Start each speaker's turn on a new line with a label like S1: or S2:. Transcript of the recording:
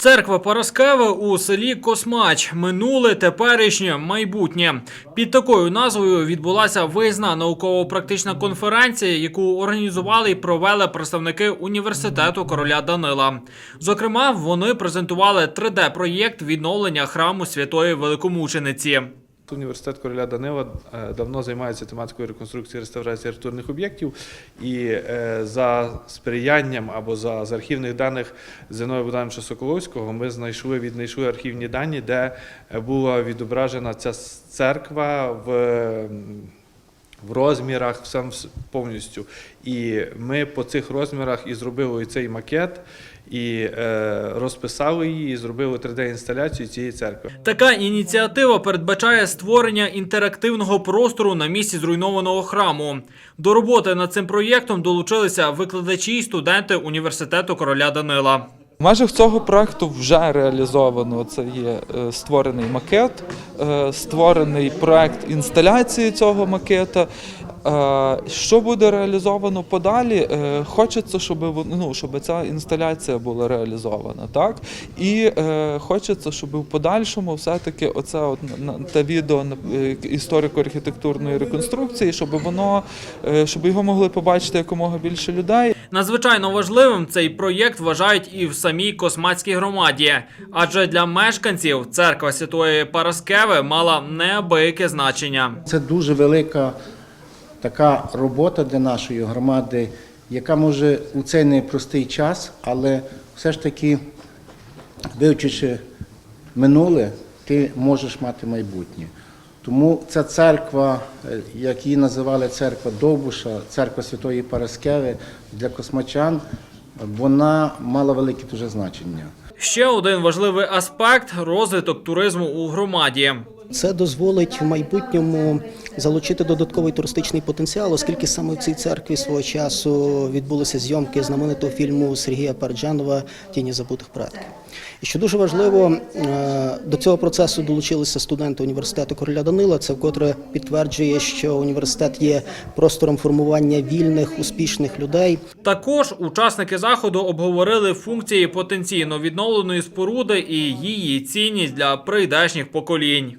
S1: Церква Параскеви у селі Космач. Минуле, теперішнє, майбутнє. Під такою назвою відбулася виїзна науково-практична конференція, яку організували і провели представники університету короля Данила. Зокрема, вони презентували 3D-проєкт відновлення храму святої великомучениці.
S2: Університет короля Данила е, давно займається тематикою реконструкції і реставрації архітектурних об'єктів, і е, за сприянням або за з архівних даних Зиновія Богдановича Соколовського ми знайшли віднайшли архівні дані, де була відображена ця церква в. В розмірах сам повністю. І ми по цих розмірах і зробили цей макет, і е, розписали її, і зробили 3D-інсталяцію цієї церкви.
S1: Така ініціатива передбачає створення інтерактивного простору на місці зруйнованого храму. До роботи над цим проєктом долучилися викладачі й студенти університету короля Данила.
S3: В межах цього проекту вже реалізовано це є е, створений макет, е, створений проект інсталяції цього макета. Е, Що буде реалізовано подалі? Хочеться, щоб ну, щоб ця інсталяція була реалізована, так і хочеться, щоб в подальшому все-таки оце от те відео історико-архітектурної реконструкції, щоб воно щоб його могли побачити якомога більше людей.
S1: Надзвичайно важливим цей проєкт вважають і в самій космацькій громаді, адже для мешканців церква Святої Параскеви мала неабияке значення.
S4: Це дуже велика така робота для нашої громади, яка може у цей непростий час, але все ж таки, вивчивши минуле, ти можеш мати майбутнє. Тому ця церква, е, як її називали церква Довбуша, церква Святої Параскеви для космачан, вона мала велике дуже значення.
S1: Ще один важливий аспект розвиток туризму у громаді.
S5: Це дозволить в майбутньому залучити додатковий туристичний потенціал, оскільки саме в цій церкві свого часу відбулися зйомки знаменитого фільму Сергія Парджанова Тіні забутих предків. І що дуже важливо, е, до цього процесу долучилися студенти університету короля Данила. Це вкотре підтверджує, що університет є простором формування вільних, успішних людей.
S1: Також учасники заходу обговорили функції потенційно відновленої споруди і її цінність для прийдешніх поколінь.